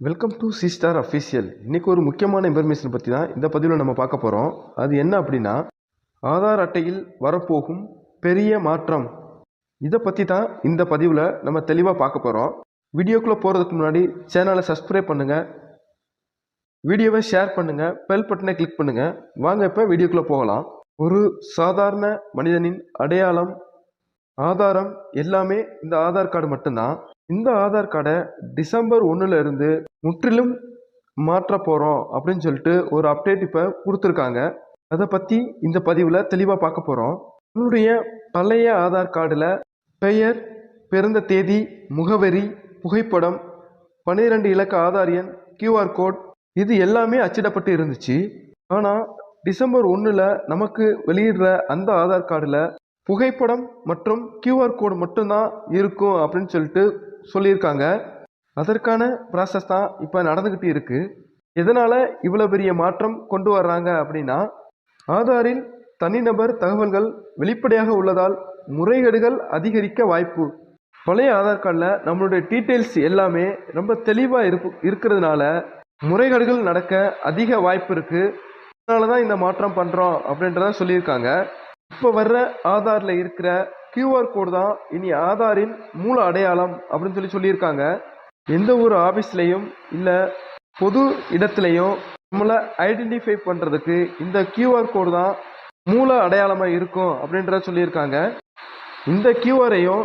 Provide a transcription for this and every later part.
Welcome to C star official இன்றைக்கி ஒரு முக்கியமான இன்ஃபர்மேஷன் பற்றி தான் இந்த பதிவில் நம்ம பார்க்க போகிறோம் அது என்ன அப்படின்னா ஆதார் அட்டையில் வரப்போகும் பெரிய மாற்றம். இதை பற்றி தான் இந்த பதிவில் நம்ம தெளிவாக பார்க்க போகிறோம் வீடியோக்குள்ளே போகிறதுக்கு முன்னாடி சேனலை சப்ஸ்கிரைப் பண்ணுங்கள் வீடியோவை ஷேர் பண்ணுங்கள் பெல் பட்டனை கிளிக் பண்ணுங்கள் வாங்க இப்போ வீடியோக்குள்ளே போகலாம். ஒரு சாதாரண மனிதனின் அடையாளம் ஆதாரம் எல்லாமே இந்த ஆதார் கார்டு மட்டும்தான். இந்த ஆதார் கார்டை டிசம்பர் ஒன்றுல இருந்து முற்றிலும் மாற்ற போகிறோம் அப்படின்னு சொல்லிட்டு ஒரு அப்டேட் இப்போ கொடுத்துருக்காங்க. அதை பற்றி இந்த பதிவில் தெளிவாக பார்க்க போகிறோம் உன்னுடைய பழைய ஆதார் கார்டில் பெயர் பிறந்த தேதி முகவரி புகைப்படம் பன்னிரெண்டு இலக்க ஆதார் எண் கியூஆர் கோட் இது எல்லாமே அச்சிடப்பட்டு இருந்துச்சு. ஆனால் டிசம்பர் ஒன்றில் நமக்கு வெளியிடுற அந்த ஆதார் கார்டில் புகைப்படம் மற்றும் கியூஆர் கோடு மட்டும்தான் இருக்கும் அப்படின்னு சொல்லிட்டு சொல்லியிருக்காங்க. அதற்கான ப்ராசஸ் தான் இப்போ நடந்துக்கிட்டு இருக்குது எதனால் இவ்வளோ பெரிய மாற்றம் கொண்டு வர்றாங்க அப்படின்னா ஆதாரில் தனிநபர் தகவல்கள் வெளிப்படையாக உள்ளதால் முறைகேடுகள் அதிகரிக்க வாய்ப்பு. பழைய ஆதார் கார்டில் நம்மளுடைய டீட்டெயில்ஸ் எல்லாமே ரொம்ப தெளிவாக இருப்பு இருக்கிறதுனால முறைகேடுகள் நடக்க அதிக வாய்ப்பு இருக்குது அதனால தான் இந்த மாற்றம் பண்ணுறோம் அப்படின்றத சொல்லியிருக்காங்க. இப்போ வர்ற ஆதாரில் இருக்கிற கியூஆர் கோடு தான் இனி ஆதாரின் மூல அடையாளம் அப்படின்னு சொல்லி சொல்லியிருக்காங்க. எந்த ஒரு ஆஃபீஸ்லேயும் இல்லை பொது இடத்துலையும் நம்மளை ஐடென்டிஃபை பண்ணுறதுக்கு இந்த கியூஆர் கோடு தான் மூல அடையாளமாக இருக்கும் அப்படின்றத சொல்லியிருக்காங்க. இந்த கியூஆரையும்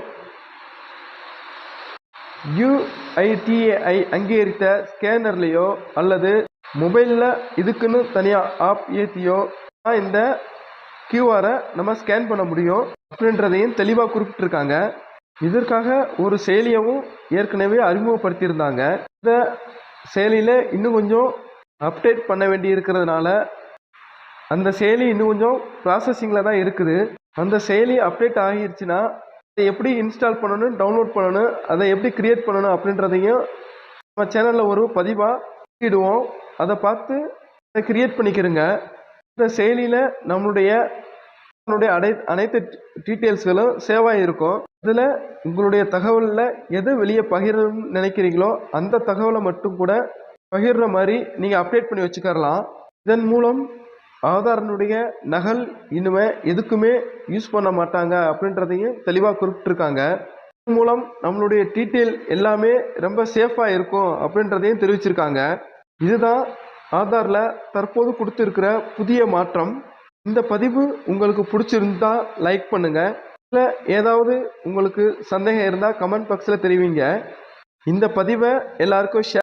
யுஐடிஏஐ அங்கீகரித்த ஸ்கேனர்லேயோ அல்லது மொபைலில் இதுக்குன்னு தனியாக ஆப் ஏற்றியோ தான் இந்த கியூஆரை நம்ம ஸ்கேன் பண்ண முடியும். அப்படின்றதையும் தெளிவாக குறிப்பிட்டிருக்காங்க. இதற்காக ஒரு செயலியவும் ஏற்கனவே அறிமுகப்படுத்தியிருந்தாங்க. இந்த செயலியில் இன்னும் கொஞ்சம் அப்டேட் பண்ண வேண்டி இருக்கிறதுனால அந்த செயலி இன்னும் கொஞ்சம் ப்ராசஸிங்கில் தான் இருக்குது. அந்த செயலி அப்டேட் ஆகிருச்சுன்னா அதை எப்படி இன்ஸ்டால் பண்ணணும் டவுன்லோட் பண்ணணும் அதை எப்படி கிரியேட் பண்ணணும் அப்படின்றதையும் நம்ம சேனலில் ஒரு பதிவாக இடுவோம் அதை பார்த்து அதை கிரியேட் பண்ணிக்கிறோங்க. இந்த செயலியில் நம்மளுடைய நம்மளுடைய அடை அனைத்து டீட்டெயில்ஸ்களும் சேவ் இருக்கும். இதில் உங்களுடைய தகவலில் எது வெளியே பகிரணும்னு நினைக்கிறீங்களோ அந்த தகவலை மட்டும் கூட பகிர்ற மாதிரி நீங்கள் அப்டேட் பண்ணி வச்சுக்கரலாம் இதன் மூலம் ஆதாரனுடைய நகல் இனிமே எதுக்குமே யூஸ் பண்ண மாட்டாங்க அப்படின்றதையும் தெளிவாக குறிப்பிட்டிருக்காங்க. இதன் மூலம் நம்மளுடைய டீட்டெயில் எல்லாமே ரொம்ப சேஃபாக இருக்கும் அப்படின்றதையும் தெரிவிச்சிருக்காங்க. இதுதான் ஆதாரில் தற்போது கொடுத்துருக்கிற புதிய மாற்றம். இந்த பதிவு உங்களுக்கு பிடிச்சிருந்தா லைக் பண்ணுங்கள் இல்லை ஏதாவது உங்களுக்கு சந்தேகம் இருந்தால் கமெண்ட் பாக்ஸில் தெரிவிங்க. இந்த பதிவை எல்லாருக்கும் ஷேர்